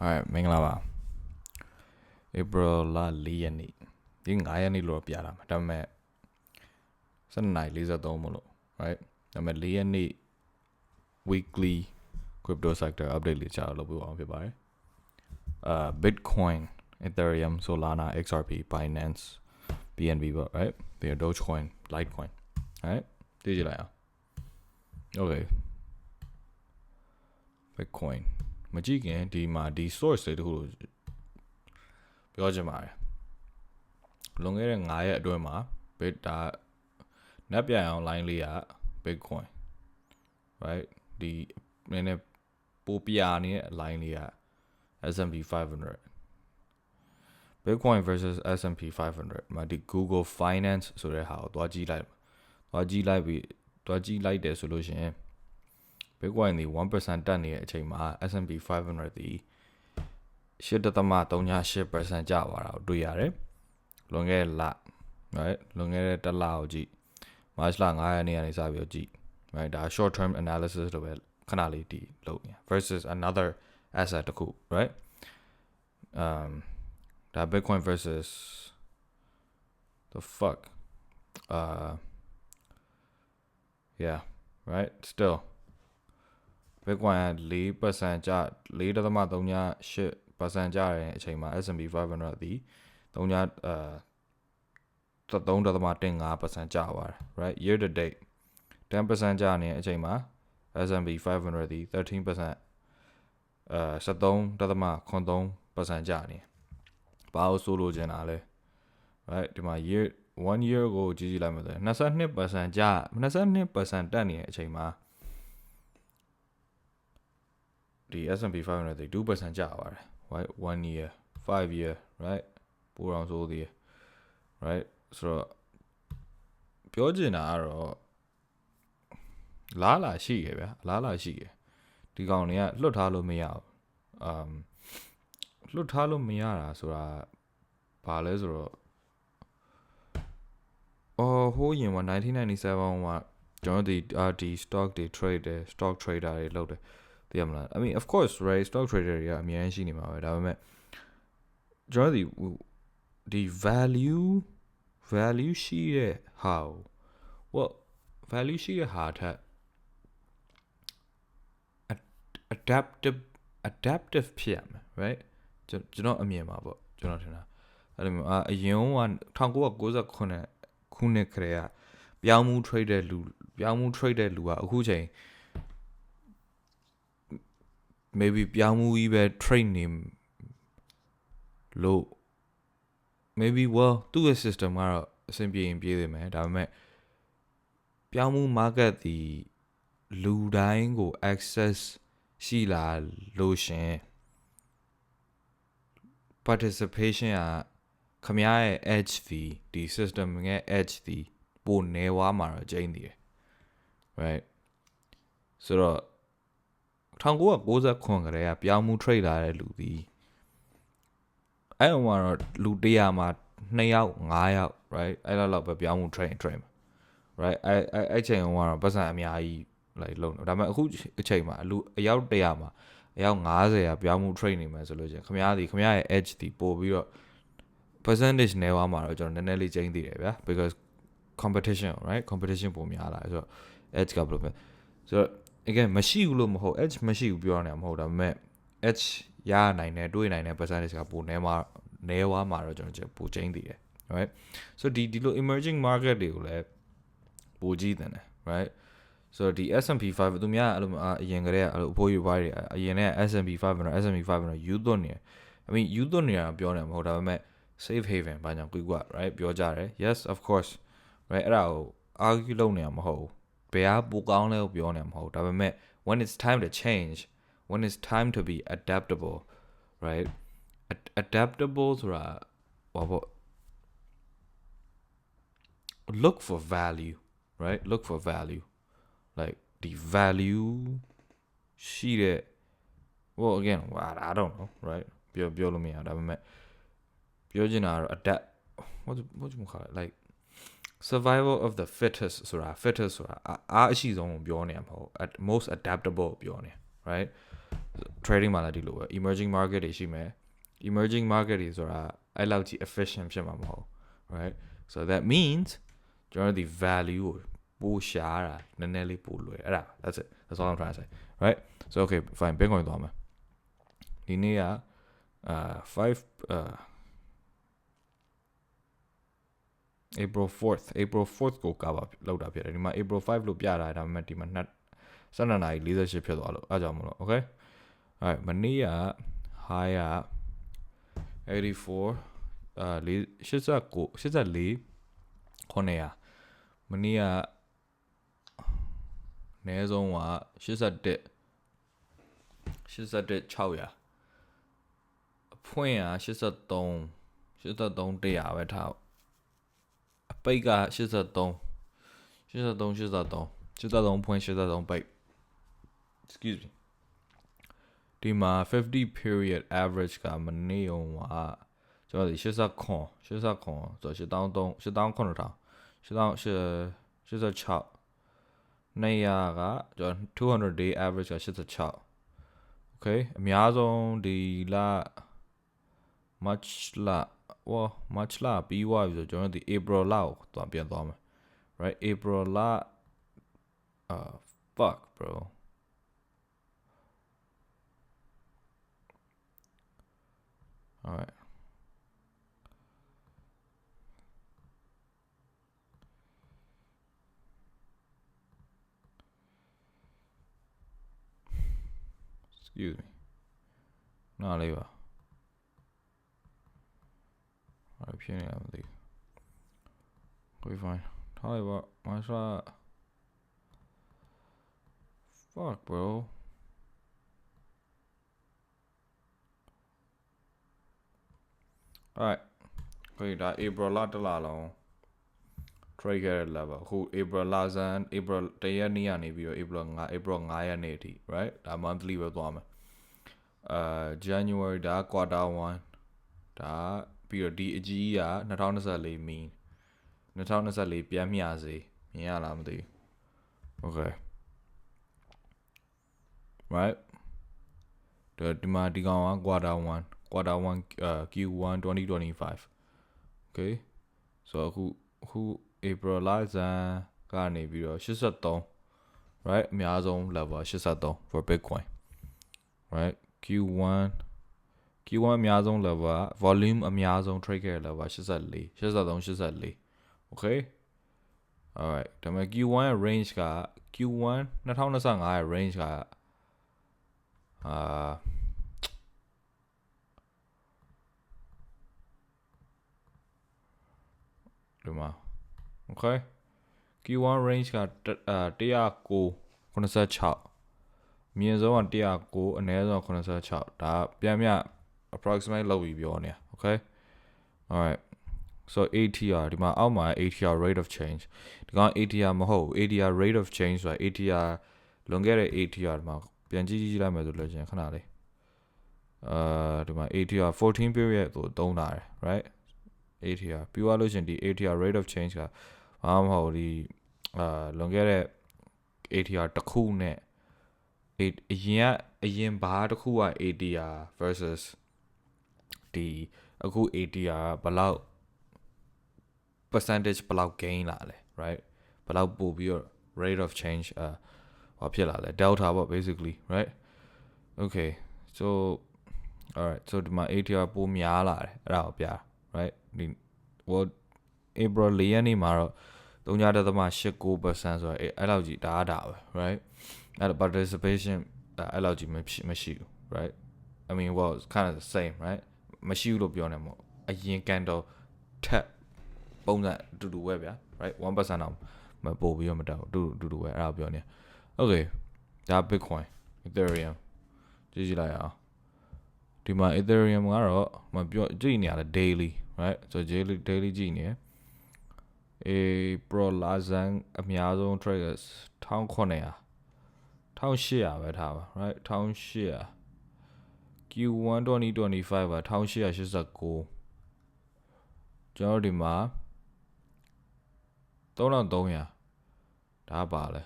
Alright မင်္ဂလာပါ April လ4ရက်နေ့ဒီ9ရက်နေ့လို့ပြတာမှာဒါပေမဲ့7:43မလို့ right ဒါပေမဲ့4ရက်နေ့ weekly crypto sector update လေးချတော့လုပ်ပြအောင်ဖြစ်ပါတယ်အာ Bitcoin Ethereum Solana XRP Binance BNB ပေါ့ right ပြီးတော့ Dogecoin Litecoin right သိကြလိုက်အောင် okay Bitcoin မကြည့်ခင်ဒီမှာဒီ source တွေတခုပြောချင်ပါတယ်လွန်ခဲ့တဲ့9ရက်အတွင်းမှာ bit ဒါ net ပြန်အောင် line လေးက bitcoin right ဒီနည်းနည်းပိုပြနေတဲ့ line လေးက S&P 500 bitcoin versus S&P 500မှာဒီ Google Finance ဆိုတဲ့ဟာကိုတွားကြည့်လိုက်တွားကြည့်လိုက်ပြီးတွားကြည့်လိုက်တယ်ဆိုလို့ရှိရင် Bitcoin ဒီ1%တက်နေတဲ့အချိန်မှာ S&P 500ဒီ8.38%ကျသွားတာကိုတွေ့ရတယ်။လွန်ခဲ့တဲ့လ right လွန်ခဲ့တဲ့တစ်လကိုကြည့် March လ9ရက်နေ့ကနေစပြီးတော့ကြည့် right ဒါ short term analysis လို့ပဲခဏလေးဒီလုပ်နေ versus another asset တခု right um ဒါ Bitcoin versus the fuck uh yeah right still Bitcoin က4%ကျ4.38%ကျတဲ့အချိန်မှာ S&P 500သည်3ညအာ3.15%ကျသွားတယ် right year to date 10%ကျနေတဲ့အချိန်မှာ S&P 500သည်13%အာ73.83%ကျနေဘာလို့ဆိုလိုချင်တာလဲ right ဒီမှာ year 1 year ကိုကြည့်ကြည့်လိုက်မှဆို22%ကျ22%တက်နေတဲ့အချိန်မှာ ဒီ S&P 500တွေ2%ကျသွားတယ် right 1 year 5 year right ပိုအောင်ဆိုသေးတယ် right ဆိုတော့ပြောချင်တာကတော့လားလာရှိရဗျာလားလာရှိရဒီကောင်တွေကလွတ်ထားလို့မရဘူး um လွတ်ထားလို့မရတာဆိုတာဘာလဲဆိုတော့အော်ဟိုးရင်က1997မှာကျွန်တော်ဒီဒီ stock တွေ trade တယ် stock trader တွေလုပ်တယ် သိရမလား I mean of course right stock trader တွေကအများကြီးရှိနေမှာပဲဒါပေမဲ့ကျွန်တော်ဒီဒီ value value ရှိတဲ့ဟာ what value ရှိတဲ့ဟာထက် adaptive adaptive ဖြစ်ရမယ် right ကျွန်တော်အမြင်ပါပေါ့ကျွန်တော်ထင်တာအဲ့လိုမျိုးအရင်က1998ခုနှစ်ခရေကပြောင်းမှု trade တဲ့လူပြောင်းမှု trade တဲ့လူကအခုချိန် maybe ပြောင်းမှုကြီးပဲ trade နေလို့ maybe well သူ့ရဲ့ system ကတော့အဆင်ပြေရင်ပြေးနေမယ်ဒါပေမဲ့ပြောင်းမှု market ဒီလူတိုင်းကို access ရှိလာလို့ရှင် participation ကခမရဲ့ edge ဒီဒီ system ရဲ့ edge ဒီပိုနေဝါမှာတော့ကျင်းနေတယ် right ဆိုတော့ 1969ခရဲကပြောင်းမှု trade လာတဲ့လူဒီအဲ့ဟိုမှာတော့လူ100မှာ2ယောက်5ယောက် right အဲ့လောက်လောက်ပဲပြောင်းမှု trade trade မှာ right အဲ့အဲ့အဲ့ချိန်ကတော့ပတ်စံအများကြီး like လုံးတယ်ဒါပေမဲ့အခုအချိန်မှာလူအယောက်100မှာအယောက်90ရာပြောင်းမှု trade နေမယ်ဆိုလို့ချင်းခမ ्या ဒီခမ ्या ရဲ့ edge ဒီပို့ပြီးတော့ percentage နဲ့ဝါမှာတော့ကျွန်တော်နည်းနည်းလေးကျင်းသေးတယ်ဗျာ because competition right competition ပုံများလာဆိုတော့ edge ကဘယ်လိုပဲဆိုတော့ again မရှိဘူးလို့မဟုတ် edge မရှိဘူးပြောနေတာမဟုတ်ဒါပေမဲ့ edge ရနိုင်တယ်တွေးနိုင်တယ် percentage ကပိုနေမှာနေဝါမှာတော့ကျွန်တော်ပိုကျင်းသေးတယ် right so ဒီဒီလို emerging market တွေကိုလည်းပိုကြည့်တယ် right ဆိုတော့ဒီ S&P 5သူများအဲ့လိုအရင်ကတည်းကအဲ့လိုအဖိုးယူပါတွေအရင်က S&P 500 S&P 500 youth နေ I mean youth နေတာပြောနေမှာမဟုတ်ဒါပေမဲ့ safe haven ဘာကြောင့်ကွီကွာ right ပြောကြတယ် yes of course right အဲ့ဒါကို argue လုပ်နေတာမဟုတ်ဘူး ဘယ်ဟာပိုကောင်းလဲကိုပြောနေတာမဟုတ်ဒါပေမဲ့ when it's time to change when it's time to be adaptable right adaptable ဆိုတာဘာပေါ့ look for value right look for value like the value ရှိတဲ့ well again I don't know right ပြောပြောလို့မရဒါပေမဲ့ပြောချင်တာကတော့ adapt what what you call it like survival of the fittest ဆိုတာ fittest ဆိုတာအားအရှိဆုံးကိုပြောနေမှာမဟုတ် most adaptable ပြောနေ right trading မှာလည်းဒီလိုပဲ emerging market တွေရှိမယ် emerging market တွေဆိုတာအဲ့လောက်ကြီး efficient ဖြစ်မှာမဟုတ် right so that means ကျွန်တော်တို့ဒီ value ကိုပိုရှားတာနည်းနည်းလေးပိုလွယ်အဲ့ဒါ that's it that's all I'm trying to say right so okay fine bitcoin သွားမယ်ဒီနေ့ကအာ5အာ April 4th April 4th ကိုကပါလောက်တာဖြစ်တယ်ဒီမှာ April 5လို့ပြတာဒါပေမဲ့ဒီမှာနှစ်12နာရီ48ဖြစ်သွားလို့အားကြောင့်မလို့ okay alright မနေ့က high က84အာ89 84 900မနေ့ကအနည်းဆုံးက81 81 600အဖွင့်က83 83 100ပဲထားအ ပိတ်က83 83 83 83ဖွင့်83ပိတ် excuse me ဒီမှာ50 period average ကမနေ့ကကျွန်တော်ဒီ80ခွန်80ခွန်ဆိုတော့83 8000 8000 86နေရကကျွန်တော်200 day average က86 okay အများဆုံးဒီလ March လ ဝ March လပြီးသွားပြီဆိုကျွန်တော်ဒီ April လကိုသွားပြန်သွားမယ် right April လ uh fuck bro all right excuse me နားလေးပါ opinion, I believe. We'll be fine. Hollywood, my shot. Fuck, bro. Alright. Kuida Ibra Latalalo. Trigger level. Who Ibra Lazan, Ibra Tayaniani, Ibra Ibra Ngayanati, right? A monthly with woman. Uh, January, da Kwada one. Da ပြီးတော့ဒီအကြီးက2024 mean 2024ပြန်မျှစေမြင်ရလားမသိဘူး okay right ဒီမှာဒီကောင်က quarter 1 quarter 1 uh, Q1 2025 okay so အခုအခု April လဆန်းကနေပြီးတော့83 right အများဆုံး level 83 for Bitcoin right Q1 Q1 အများဆုံး level က volume အများဆုံး trade ခဲ့တဲ့ level 84 83 84 okay alright ဒါပေမဲ့ Q1 ရဲ့ range က Q1 2025ရဲ့ range ကအာဒီမှာ okay Q1 range က109 86မြင့်ဆုံးက109အနည်းဆုံး86ဒါပြန်ပြ approximate လောက်ပြီးပြောနေ okay alright so ATR ဒီမှာအောက်မှာ ATR rate of change ဒီကောင် ATR မဟုတ် ATR rate of change ဆိုတာ ATR လွန်ခဲ့တဲ့ ATR ဒီမှာပြန်ကြည့်ကြည့်လိုက်မယ်ဆိုလို့ရှင်ခဏလေးအာဒီမှာ ATR 14 period ကိုသုံးတာတယ် right ATR ပြီးသွားလို့ရှင်ဒီ ATR rate of change ကဘာမှမဟုတ်ဒီအာလွန်ခဲ့တဲ့ ATR တစ်ခုနဲ့အရင်ကအရင်ဘာတစ်ခုက ATR versus ဒီအခု ATR ဘယ်လောက် percentage ဘယ်လောက် gain လာလဲ right ဘယ်လောက်ပို့ပြီးတော့ rate of change အာဘာဖြစ်လာလဲ delta ပေါ့ basically right okay so alright so ဒီမှာ ATR ပိုများလာတယ်အဲ့ဒါကိုပြ right ဒီ well April 4ရက်နေ့မှာတော့3.89%ဆိုတော့အဲ့အဲ့လောက်ကြီးဒါအားဒါပဲ right အဲ့ participation အဲ့လောက်ကြီးမရှိမရှိဘူး right I mean well it's kind of the same right မရှိဘူးလို့ပြောနေမို့အရင်ကန်တော့ထက်ပုံစံအတူတူပဲဗျာ right 1%တော့မပို့ပြီးတော့မတောက်အတူတူတူပဲအဲ့ဒါပြောနေ okay ဒါ bitcoin ethereum ကြည့်ကြည့်လိုက်အောင်ဒီမှာ ethereum ကတော့မပြောကြည့်နေရတာ daily right so daily daily ကြည့်နေအေး pro lazan အများဆုံး traders 1900 1800ပဲထားပါ right 1800 Q1 2025ပါ1889ကျွန်တော်ဒီမှာ3300ဒါပါလဲ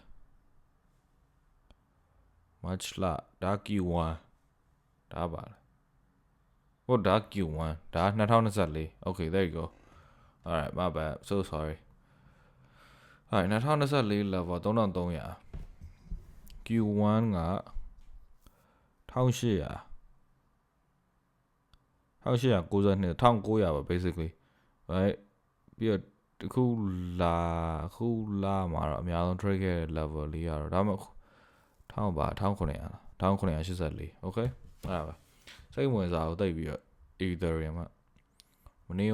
March လဒါ Q1 ဒါပါလားဟုတ်ဒါ Q1 ဒါ2024 okay there you go all right my bad so sorry all right 2024 level 3300 Q1 က1800 1892 1900ပါ basically right ပြီးတော့တခုလာခုလာမှာတော့အများဆုံး trade ခဲ့တဲ့ level လေးကတော့ဒါမှမဟုတ်ထောင်းပါ1900လား1984 okay အဲ့ဒါပါစိတ်ဝင်စားကိုတိတ်ပြီးတော့ Ethereum ကမနေ့က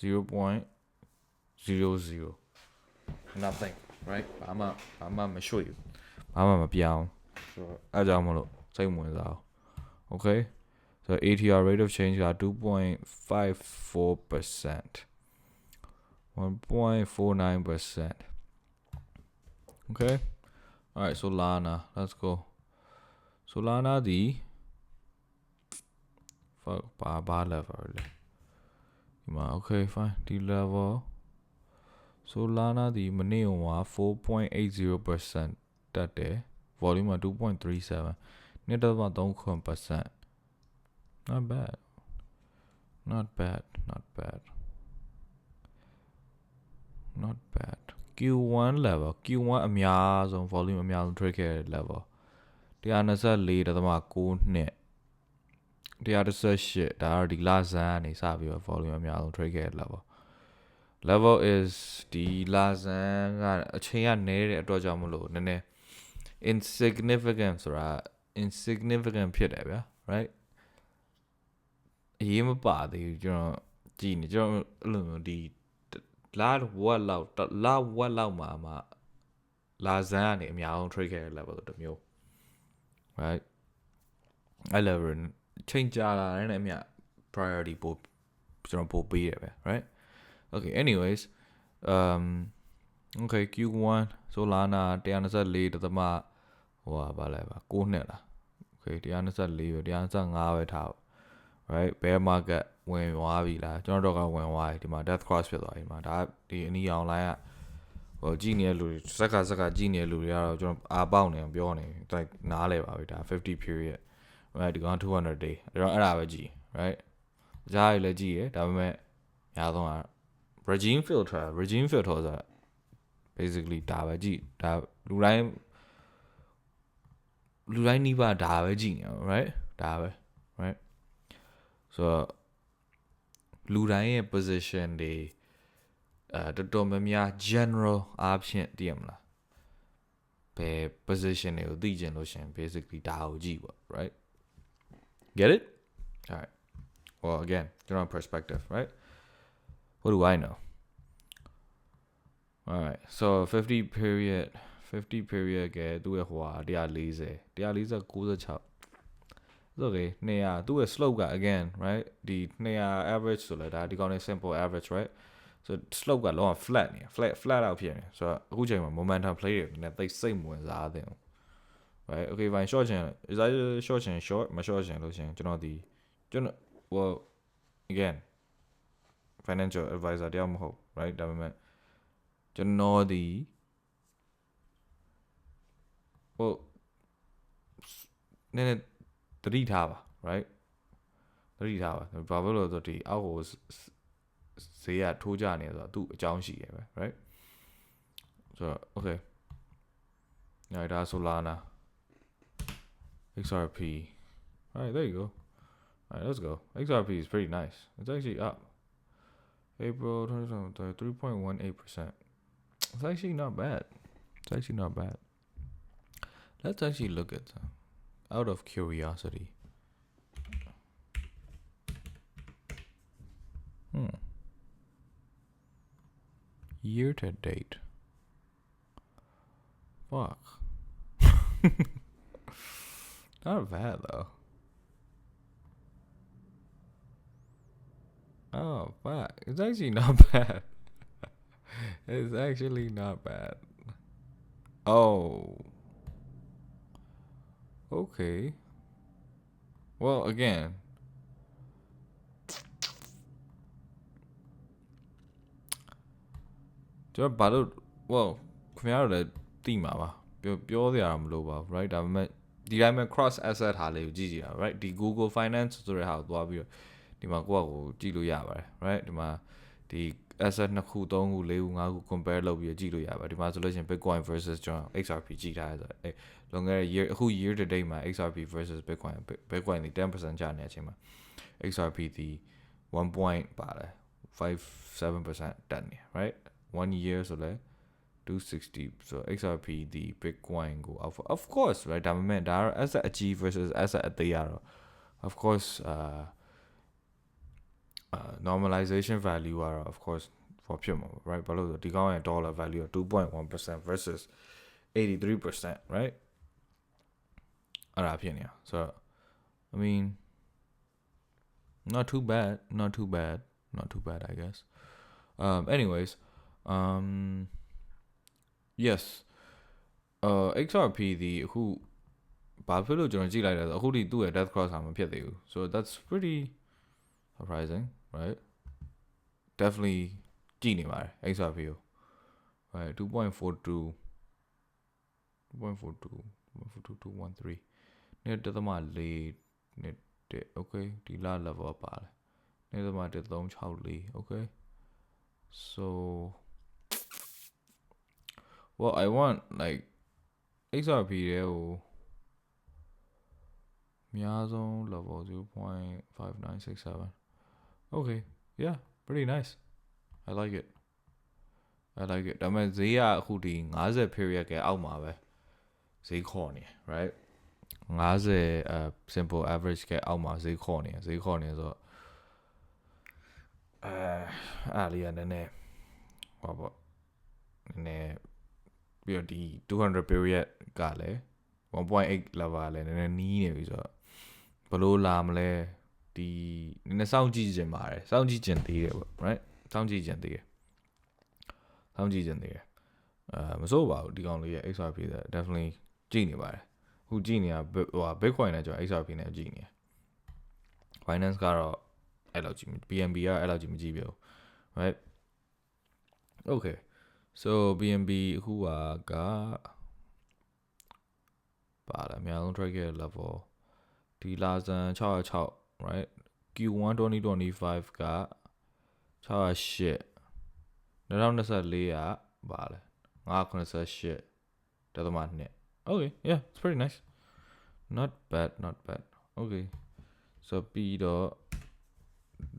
0.00 nothing right ဘာမှဘာမှမရွှေ့ဘူးဘာမှမပြောင်းဆိုတော့အဲ့ကြောင့်မလို့စိတ်ဝင်စားအောင် okay so ATR rate of change က2.54% 1.49%. Okay. All right, Solana. Let's go. Solana the fuck bar bar level. Ma, Okay, fine. The level. Solana the money on 4.80% တက်တယ် volume က2.37နှစ်တော့3%. Not bad. Not bad. Not bad. not bad Q1 level Q1 အများဆုံး volume အများဆုံး trade ခဲ့တဲ့ level 124.9နှစ်118ဒါကတော့ဒီလဆန်းကနေစပြီးတော့ volume အများဆုံး trade ခဲ့တဲ့ level level is ဒီလဆန်းကအချိန်ကနည်းတဲ့အတွက်ကြောင့်မလို့နည်းနည်း insignificant ဆိုတာ insignificant ဖြစ်တယ်ဗျာ right အရေးမပါသေးဘူးကျွန်တော်ကြည်နေကျွန်တော်အဲ့လိုမျိုးဒီလာဝက်လောက်လာဝက်လောက်မှာမှလာဇန်ကနေအများဆုံး trade ခဲ့တဲ့ level တစ်မျိုး right အဲ့ level ချိန်ကြလာတဲ့အမြ priority ပို့ကျွန်တော်ပို့ပေးရပဲ right okay anyways um okay Q1 Solana 124တသမဟိုပါလဲပါ6နှစ်လား okay 124ပဲ125ပဲထားပါ right bear market ဝင်သွားပြီလားကျွန်တော်တော့ကဝင်သွားပြီဒီမှာ death cross ဖြစ်သွားပြီဒီမှာဒါဒီအနီးအောင်လိုင်းကဟိုကြည့်နေတဲ့လူတွေစက်ကစက်ကကြည့်နေတဲ့လူတွေကတော့ကျွန်တော်အာပေါက်နေအောင်ပြောနေတိုက်နားလဲပါပြီဒါ50 period right ဒီကောင်200 day အဲ့တော့အဲ့ဒါပဲကြည့် right ကြားရည်လည်းကြည့်ရဒါပေမဲ့များသောအား regime filter regime filter ဆိုတာ basically ဒါပဲကြည့်ဒါလူတိုင်းလူတိုင်းနှိပါဒါပဲကြည့်နေအောင် right ဒါပဲ right ဆိုတော့လူတိုင်းရဲ့ position တွေအဲတော်တော်များများ general အားဖြင့်သိရမလားဘယ် position တွေကိုသိကျင်လို့ရှရင် basically ဒါကိုကြည့်ပေါ့ right get it all right well again general perspective right what do i know all right so 50 period 50 period ကသူ့ရဲ့ဟိုဟာ140 140 96 it's okay 200သူ့ရဲ့ slope က again right ဒီ200 average ဆိုလဲဒါဒီကောင်လေး simple average right so slope ကလုံးဝ flat နေ flat flat out ဖြစ်နေဆိုတော့အခုချိန်မှာ momentum play တွေနည်းသိစိတ်မဝင်စားသင့်ဘူး right okay fine short ချင် is that short ချင် short မ short ချင်လို့ရှင်ကျွန်တော်ဒီကျွန်တော် well again financial advisor တယောက်မဟုတ် right ဒါပေမဲ့ကျွန်တော်ဒီဟိုနည်းနည်း တတိထားပါ right တတိထားပါဘာဖြစ်လို့လဲဆိုတော့ဒီအောက်ကိုဈေးကထိုးကြနေဆိုတော့သူ့အကြောင်းရှိရပဲ right ဆိုတော့ okay ညဒါ Solana XRP all right there you go all right let's go XRP is pretty nice it's actually up April 3.18% it's actually not bad it's actually not bad let's actually look at some out of curiosity. Hmm. Year to date. Fuck. not bad though. Oh fuck. It's actually not bad. it's actually not bad. Oh. Okay. Well, again. ။ကျွန်တော်ဘာလို့ well ခင်ဗျားတို့လည်းသိမှာပါပြောပြောစရာမလိုပါဘူး right ဒါပေမဲ့ ဒီတိုင်းမှာ cross asset ဟာလေးကိုကြည့်ကြည့်တာ right ဒီ Google Finance ဆိုတဲ့ဟာကိုသွားပြီးတော့ဒီမှာကိုယ့်အကိုကြည့်လို့ရပါတယ် right ဒီမှာဒီ asset နှစ်ခုသုံးခုလေးခုငါးခု compare လုပ်ပြီးတော့ကြည့်လို့ရပါတယ်ဒီမှာဆိုလို့ရှိရင် Bitcoin versus ကျွန်တော် XRP ကြည့်ထားရဆိုတော့အဲလွန်ခဲ့တဲ့ year အခု year to date မှာ XRP versus Bitcoin Bitcoin ဒီ10%ကျနေတဲ့အချိန်မှာ XRP ဒီ1 point ပါတယ်57%တက်နေ right 1 year ဆိုလဲ260 so XRP ဒီ Bitcoin ကို of of course right ဒါပေမဲ့ဒါကတော့ asset အကြီး versus asset အသေးရတော့ of course uh uh normalization value ကတော့ of course for ဖြစ်မှာပေါ့ right ဘာလို့လဲဆိုတော့ဒီကောင်းရဲ့ dollar value က2.1% versus 83% right အဲ့ဒါဖြစ်နေတာဆိုတော့ I mean not too bad not too bad not too bad I guess um anyways um yes uh XRP ဒီအခုဘာဖြစ်လို့ကျွန်တော်ကြည့်လိုက်လဲဆိုအခုဒီသူ့ရဲ့ death cross ဟာမဖြစ်သေးဘူး so that's pretty surprising right definitely ကြည့်နေပါတယ် XRP ကို right 2.42 2.42 2.4213နေ့တသမ4နေ့တဲ့ okay ဒီလာ level ပါတယ်နေ့သမ1364 okay so well I want like XRP တွေကိုအများဆုံး level 0.5967 Okay yeah pretty nice I like it I like it ဒါပေမဲ့ဈေးကအခုဒီ50 period ကအောက်မှာပဲဈေးခေါ်နေ right 50အဲ simple average ကအောက်မှာဈေးခေါ်နေဈေးခေါ်နေဆိုတော့အဲအားလေးကနည်းနည်းဟောပေါ့နည်းနည်းပြီးတော့ဒီ200 period ကလည်း1.8 level ကလည်းနည်းနည်းနီးနေပြီဆိုတော့ဘလို့လာမလဲ ဒီနည်းနည်းစောင့်ကြည့်ခြင်းပါတယ်စောင့်ကြည့်ခြင်းသေးတယ်ပေါ့ right စောင့်ကြည့်ခြင်းသေးတယ်စောင့်ကြည့်ခြင်းသေးတယ်အဲမစိုးပါဘူးဒီကောင်လေးရဲ့ XRP ဆို definitely ကြည့်နေပါတယ်အခုကြည့်နေတာဟို Bitcoin နဲ့ကျွန်တော် XRP နဲ့ကြည့်နေတယ် Binance ကတော့အဲ့လောက်ကြည့် BNB ကအဲ့လောက်ကြည့်မကြည့်ပြဘူး right okay so BNB အခုကကပါလာအများဆုံး track ရဲ့ level ဒီလာဇန်606 right Q1 2025က608 2024ကပါလဲ988တသမ2 Okay yeah it's pretty nice not bad not bad okay so ပြီးတော့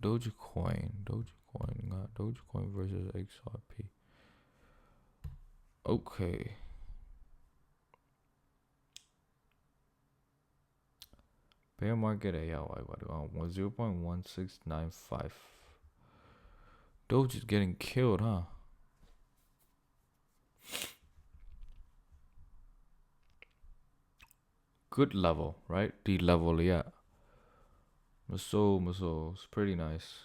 Dogecoin Dogecoin က Dogecoin versus XRP okay Bear market ALY was um, 0.1695. Doge is getting killed, huh? Good level, right? D level, yeah. Muscle, muscle, it's pretty nice.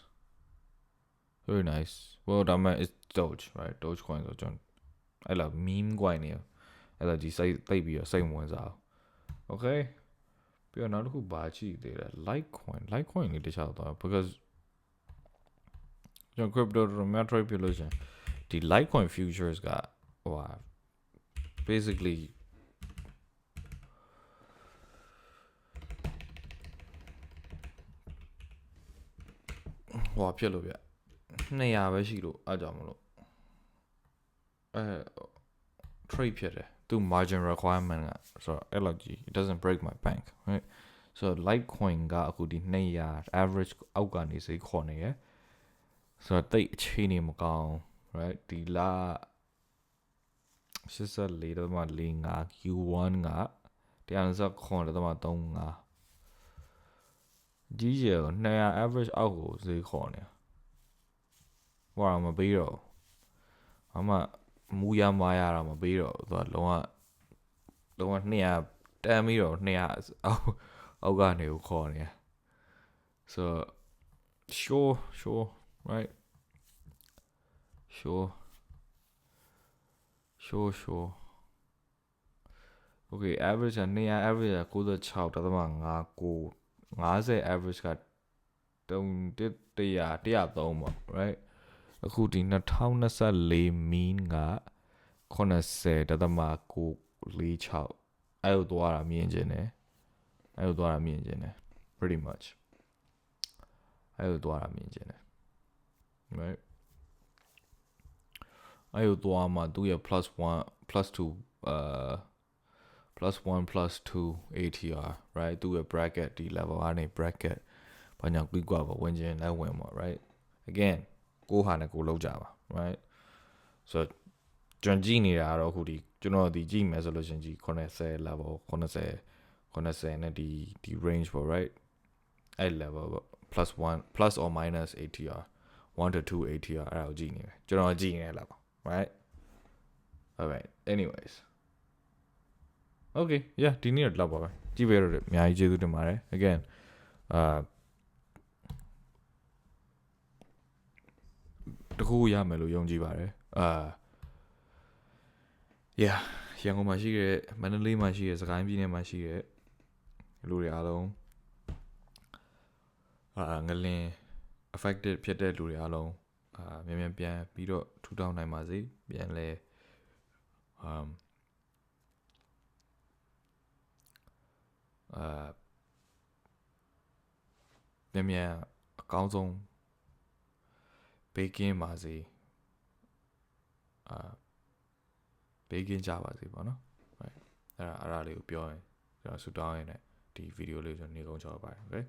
Very nice. Well, that man is Doge, right? Doge coins are done. I love meme coins. I like this type. Type Dogecoin Same ones are. Okay. င်စားအောင် okay ပြီးတော့နောက်တစ်ခုဘာကြည့်သေးလဲ litecoin litecoin လေးတခြားတော့ because ကျွန်တော် crypto တော့ meta trade ပြလို့ရှင်ဒီ litecoin futures ကဟို basically ဟွာဖြစ်လို့ဗျ200ပဲရှိလို့အားကြောင့်မလို့အဲ trade ဖြစ်တယ် သူ margin requirement ကဆိုတော့အဲ့လိုကြီး it doesn't break my bank right so litecoin ကအခုဒီ200 average အောက်ကနေစိတ်ခေါ်နေရယ်ဆိုတော့တိတ်အခြေအနေမကောင်း right ဒီလာ84.45 Q1 က129.35ကြီးကျယ်ကို200 average အောက်ကိုဈေးခေါ်နေဟောမပေးတော့အမ မူရမာရတာမပေးတော့သူကလုံးဝလုံးဝ200တမ်းပြီးတော့200အောက်အောက်ကနေကိုခေါ်နေ so sure sure right sure sure sure okay average က200 average က96.59 50 average က3 100 103ပေါ့ right အခုဒီ2024 mean က80.946အဲ့လိုသွားတာမြင်ကျင်တယ်အဲ့လိုသွားတာမြင်ကျင်တယ် pretty much အဲ့လိုသွားတာမြင်ကျင်တယ် right အဲ့လိုသွားမှသူ့ရဲ့ plus 1 plus 2အာ plus 1 plus 2 ATR right သူ့ရဲ့ bracket ဒီ level ကနေ bracket ဘာညာကွီကွာပါဝင်ခြင်းလည်းဝင်ပါ right again ကိုဟာနဲ့ကိုလောက်ကြပါ right ဆိုတော့ကျွန်တော်ကြည့်နေတာကတော့အခုဒီကျွန်တော်ဒီကြည့်မယ်ဆိုလို့ရှရင်ကြည့်80 level 80 80နဲ့ဒီဒီ range ပေါ့ right အဲ့ level ပေါ့ plus 1 plus or minus ATR 1 to 2 ATR အဲ့ဒါကိုကြည့်နေတယ်ကျွန်တော်ကြည့်နေတယ်လားပေါ့ right alright anyways okay yeah ဒီနေ့တော့လောက်ပါပဲကြည့်ပေးရတော့အများကြီးကျေးဇူးတင်ပါတယ် again အာ တခုရမယ်လို့ယုံကြည်ပါတယ်အာ yeah ရန်ကုန်မှာရှိတဲ့မန္တလေးမှာရှိတဲ့စကိုင်းပြည်နယ်မှာရှိတဲ့လူတွေအားလုံးအာငလင် affected ဖြစ်တဲ့လူတွေအားလုံးအာမြန်မြန်ပြန်ပြီးတော့ထူထောင်နိုင်ပါစေပြန်လဲ um အာမြန်မြန်အကောင်းဆုံး ဘေးကင်းပါစေအာဘေးကင်းကြပါစေပေါ့နော် right အဲ့ဒါအဲ့ဒါလေးကိုပြောရင်ကျွန်တော်ဆူတောင်းရင်းနဲ့ဒီဗီဒီယိုလေးကျွန်တော်နေကုန်ချောပါတယ် okay